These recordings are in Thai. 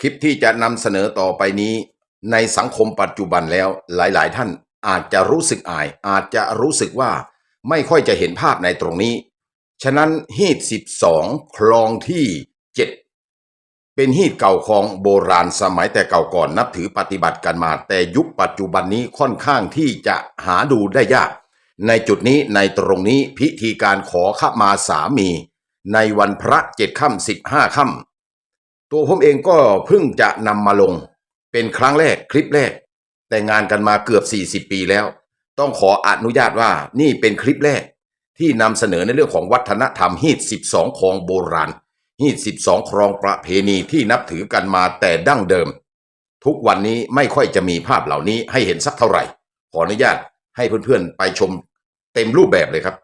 คลิปที่จะนำเสนอต่อไปนี้ ในสังคมปัจจุบันแล้วหลาย ๆ ท่านอาจจะรู้สึกอาย อาจจะรู้สึกว่าไม่ค่อยจะเห็นภาพในตรงนี้ ฉะนั้นฮีด12 คลองที่ 7 เป็นฮีดเก่าของโบราณสมัยแต่เก่าก่อนนับถือปฏิบัติกันมา แต่ยุคปัจจุบันนี้ค่อนข้างที่จะหาดูได้ยาก ในจุดนี้ในตรงนี้พิธีการขอขมาสามี ในวันพระเจ็ดค่ำสิบห้าค่ำ ตัวผมเองก็เพิ่งจะนำมาลง เป็นครั้งแรกคลิปแรก แต่งานกันมาเกือบ 40 ปีแล้ว ต้องขออนุญาตว่านี่เป็นคลิปแรก ที่นำเสนอในเรื่องของวัฒนธรรมฮีด12ของโบราณฮีด12ครองประเพณีที่นับถือกันมาแต่ดั้งเดิม ทุกวันนี้ไม่ค่อยจะมีภาพเหล่านี้ให้เห็นสักเท่าไหร่ ขออนุญาตให้เพื่อนๆไปชมเต็มรูปแบบเลยครับ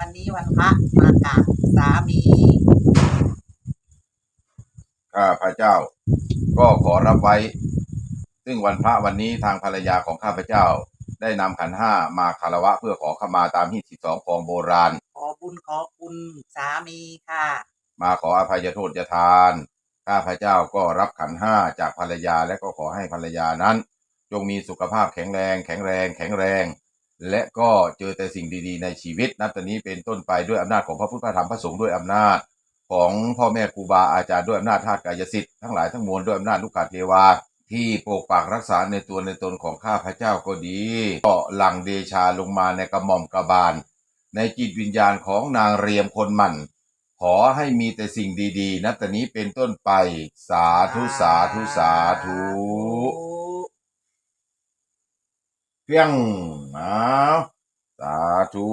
วันนี้วันพระมากราบสามี ข้าพเจ้า ก็ขอรับไว้ ซึ่งวันพระวันนี้ทางภรรยาของข้าพเจ้า ได้นำขันห้ามาคารวะเพื่อขอขมาตามฮีตสิบสองของโบราณ ขอบุญขอคุณสามีค่ะ มาขออภัยโทษยทาน ข้าพเจ้าก็รับขันห้าจากภรรยาและก็ขอให้ภรรยานั้น จงมีสุขภาพแข็งแรง แข็งแรง แข็งแรง และก็เจอแต่สิ่งดีๆ ในชีวิตนับแต่นี้เป็นต้นไปด้วยอำนาจของพระพุทธพระธรรมพระสงฆ์ด้วยอำนาจ ของพ่อแม่ครูบาอาจารย์ด้วยอำนาจธาตุกายสิทธิ์ทั้งหลายทั้งมวลด้วยอำนาจลูกกาเทวา ที่ปกปักรักษาในตัวในตนของข้าพเจ้าก็ดีก็หลังเดชาลงมาในกระหม่อมกระบาล ในจิตวิญญาณของนางเรียมคนมันขอให้มีแต่สิ่งดีๆ นับแต่นี้เป็นต้นไป สาธุสาธุสาธุเพียงอ้าวสาธุ